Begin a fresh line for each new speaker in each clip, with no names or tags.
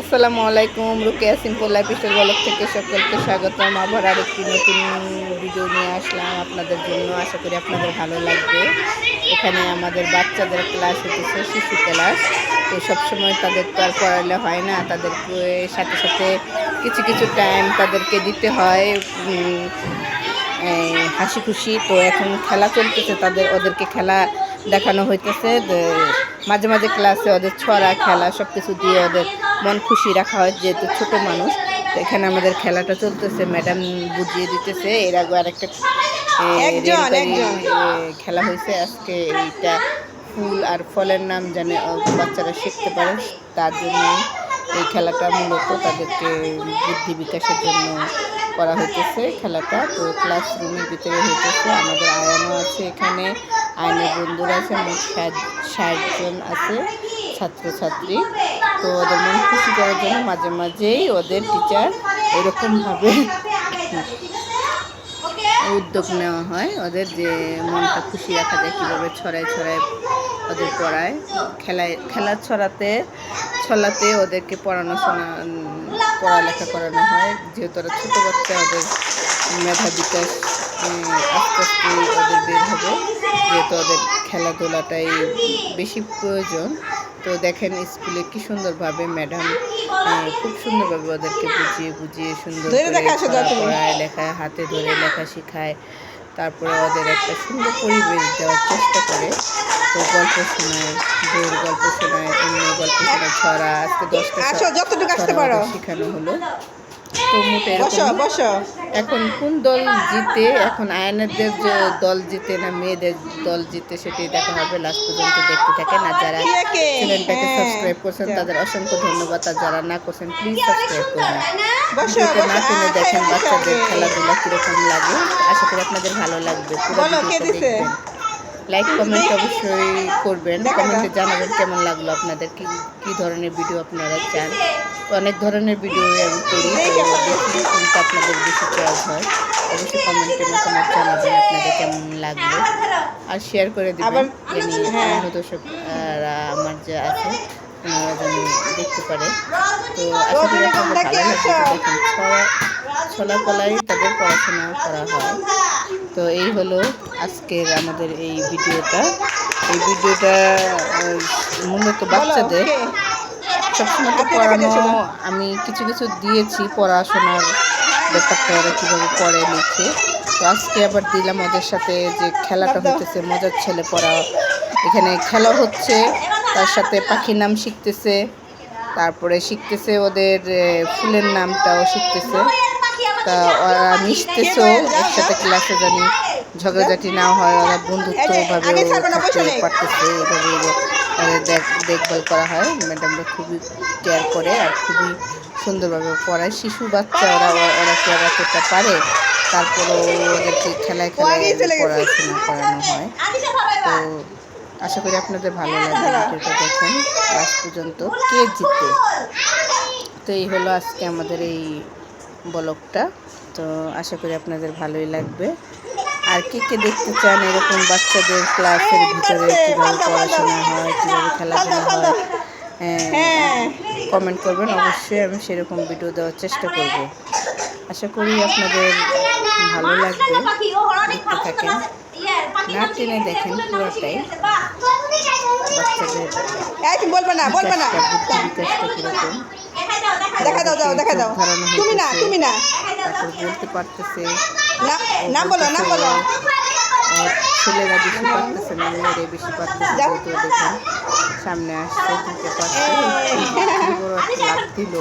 আসসালামু আলাইকুম, Rokeya simple life style blog থেকে সকলকে স্বাগতম। আবার আরেকটি নতুন ভিডিও নিয়ে আসলাম আপনাদের জন্য। আশা করি আপনাদের ভালো লাগবে। এখানে আমাদের বাচ্চাদের ক্লাস হতেছে শিশু ক্লাস। তো সবসময় তাদের তো আর পড়ালে হয় না। তাদেরকে সাথে সাথে কিছু কিছু টাইম তাদেরকে দিতে হয়। হাসি খুশি তো এখন খেলা চলতেছে, তাদের ওদেরকে খেলা দেখানো হইতেছে মাঝে মাঝে ক্লাসে ওদের ছড়া খেলা সব কিছু দিয়ে ওদের মন খুশি রাখা হয় যেহেতু ছোট মানুষ। তো এখানে আমাদের খেলাটা চলতেছে ম্যাডাম বুঝিয়ে দিতেছে এর আগে আরেকটা খেলা হয়েছে আজকে এইটা ফুল আর ফলের নাম জানে বাচ্চারা শিখতে পারে তার জন্য এই খেলাটা মূলত তাদেরকে বুদ্ধি বিকাশের জন্য করা হইতেছে খেলাটা। তো ক্লাসরুমের ভিতরে হইতেছে আমাদের আয়ানও আছে এখানে। আয়নের বন্ধুরা আছে মোট ষাট ষাট জন আছে ছাত্রছাত্রী। তো ওদের মন খুশি করার জন্য মাঝে মাঝেই ওদের টিচার এরকমভাবে উদ্যোগ নেওয়া হয় ওদের যে মনটা খুশি রাখা যায়, কীভাবে ছড়ায় ছড়ায় ওদের পড়ায়। খেলায়, খেলা ছড়াতে, ছলাতে ওদেরকে পড়ানো শোনা, পড়ালেখা করানো হয়। যেহেতু ওরা ছোটো বাচ্চা, ওদের মেধা বিকাশ আস্তে আস্তে ওদের বের হবে। যেহেতু ওদের খেলাধুলাটাই বেশি প্রয়োজন। তো দেখেন স্কুলে কি সুন্দরভাবে ম্যাডাম খুব সুন্দরভাবে ওদেরকে বুঝিয়ে বুঝিয়ে সুন্দর। পড়ায় লেখায় হাতে ধরে লেখা শেখায় তারপরে ওদের একটা সুন্দর পরিবেশ দেওয়ার চেষ্টা করে। তো গল্প শোনায় বইয়ের গল্প শোনায় অন্য গল্প শোনায় ছড়া আজকে দশটা শেখানো হলো। তো মোটে এরকম এখন কোন দল জিতে এখন আয়নাদের যে দল জিতে না মেয়েদের দল জিতে সেটাই দেখা হবে লাস্ট পর্যন্ত দেখতে থাকেন। আর যারা? চ্যানেলটাকে
হ্যাঁ,
সাবস্ক্রাইব করছেন তাদের অসংখ্য ধন্যবাদ। আর যারা না করছেন প্লিজ সাবস্ক্রাইব করবেন ভিডিওতে না
বসো,
দেখেন বাচ্চাদের খেলাধুলা কীরকম লাগে। আশা করি আপনাদের ভালো লাগবে। পুরো ভিডিওটা দেখবেন। লাইক কমেন্ট অবশ্যই করবেন। কমেন্টে জানাবেন কেমন লাগল আপনাদের কি কি ধরনের ভিডিও আপনারা চান। অনেক ধরনের ভিডিও আমি করি কোনটা আপনাদের বেশি চয়েস হয়। অবশ্যই কমেন্টে মতামত জানাবেন আপনাদের কেমন লাগল। আর শেয়ার করে দেবেন জানি
হ্যাঁ।
অন্য দর্শকরা আমার যে আছে ওনারা যেন দেখতে পারে। তো আশা করি আপনাদের ভালো লাগবে। দেখুন ছড়া ছলা কলাই তাদের পড়াশোনা করা হয়। তো এই হলো আজকের আমাদের এই ভিডিওটা। এই ভিডিওটা মূলত বাচ্চাদের? সবসময় তো পড়ানো আমি কিছু কিছু দিয়েছি পড়াশোনার ব্যাপারটা ওরা কীভাবে পড়ে লিখে। তো আজকে আবার দিলাম ওদের সাথে যে খেলাটা। হতেছে মজার ছেলে পড়া। এখানে খেলা হচ্ছে তার সাথে পাখির নাম শিখতেছে তারপরে শিখতেছে ওদের ফুলের নামটাও শিখতেছে। তা ওরা মিশতেছেও একসাথে ক্লাসে জানি ঝগড়াঝাটি না হয় ওরা
না,
থাকতে পারতেছে দেখ- দেখভাল করা হয়। ম্যাডামরা খুবই কেয়ার করে আর খুবই সুন্দরভাবে পড়ায়। শিশু বাচ্চা ওরা ওরা কি আর এতটা পারে? তারপরেও ওদেরকে খেলায় খেলায় পড়াশোনা করানো হয়। তো আশা করি আপনাদের ভালো লাগবে ভিডিওটা দেখেন। লাস্ট পর্যন্ত কে জিতে তো এই হলো আজকে আমাদের এই ব্লগটা। তো আশা করি আপনাদের ভালোই লাগবে। আর কে কে দেখতে চান এরকম বাচ্চাদের ক্লাসের ভিতরে কীভাবে পড়াশোনা হয় কীভাবে খেলাধুলা হয়?
হ্যাঁ
কমেন্ট করবেন। অবশ্যই আমি সেরকম ভিডিও দেওয়ার চেষ্টা করব। আশা করি আপনাদের ভালো লাগবে। দেখতে থাকেন। না টেনে দেখেন পুরোটাই। বাচ্চাদের
বলবে না বলবে না।
বিকাশটা, বিকাশটা কীরকম?
দেখা দাও দাও দেখা দাও। তুমি না তুমি না।
তারপর বলতে পারতেছে
নাম বলো নাম বলো।
ছেলেরা বেশি পারতেছে না মেয়েরা বেশি পারতেছে
যাও।
যেহেতু দেখুন সামনে আসছে দিতে পারছে। বড় একটা লাভ দিল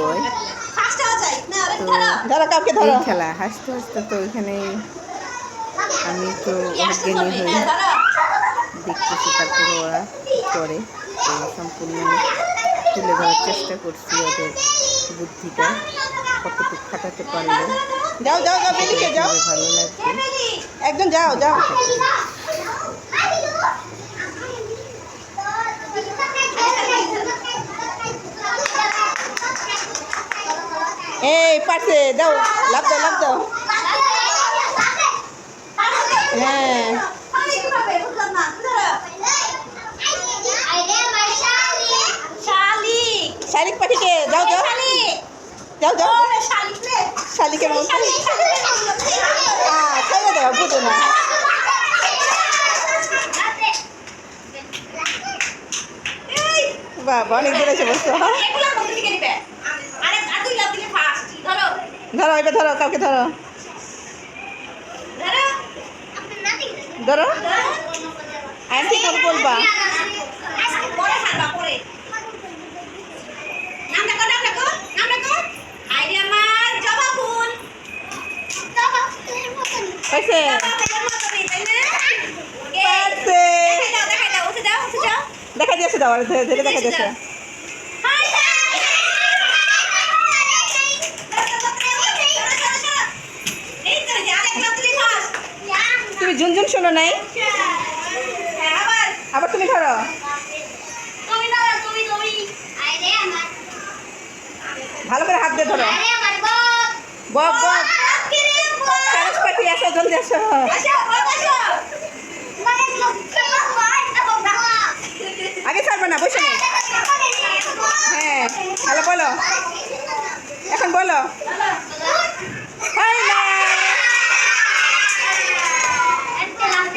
তো এই খেলা হাসতে হাসতে তো ওইখানে আমি তো অজ্ঞানী হই দেখতেছি তারপরে ওরা করে। তো সম্পূর্ণ তুলে ধরার চেষ্টা করছি ওদের বুদ্ধিটা। কতটুকু খাটাতে পারলে?
যাও যাও যাও বেরিয়ে যাও।
ভালো লাগবে
একজন যাও যাও। এই পারছে যাও লাভ দাও লাভ দাও। হ্যাঁ শালিক পাঠিকে যাও যাও যাও যাও। শালিকের মতো হ্যাঁ খাইয়ে দেওয়া বুঝো না বাবা অনেক দূরে এসে বসছো হ্যাঁ। ধরো। এবার ধরো কাউকে ধরো। ধরো। আন্টি কোন বলবা? হয়েছে দেখা দিয়েছে দাও আর ধরে ধরে দেখা দিয়েছে তুমি ঝুনঝুন শোনো নাই? আবার তুমি ধরো। ভালো করে হাত দিয়ে ধরো। বক বক। পাখি আসো জলদি আসো। আগে ছাড়বে না বসে হ্যাঁ হ্যালো বলো। এখন বলো।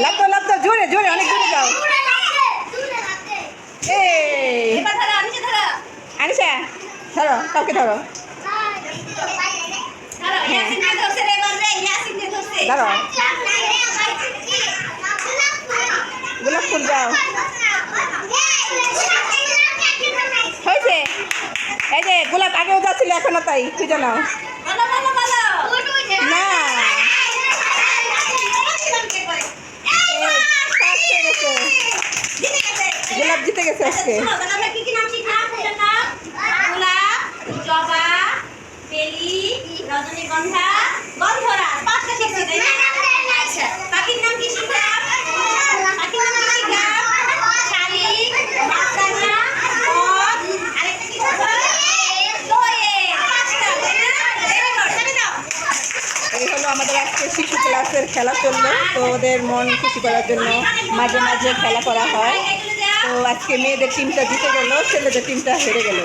লাভ দাও লাভ দাও জোরে জোরে অনেক জোরে যাও আনিসা ধরো। কাউকে ধরো। ধরো গোলাপ ফুল যাও হয়েছে? এই যে গোলাপ আগেও যাচ্ছিল, এখনও তাই। খুঁজে নাও। না। গোলাপ জিতে গেছে আজকে।
রজনীগন্ধা গন্ধরা
শিশু ক্লাসের খেলা চলল তো ওদের মন খুশি করার জন্য মাঝে মাঝে খেলা করা হয়। তো আজকে মেয়েদের টিমটা জিতে গেলো, ছেলেদের টিমটা হেরে গেল।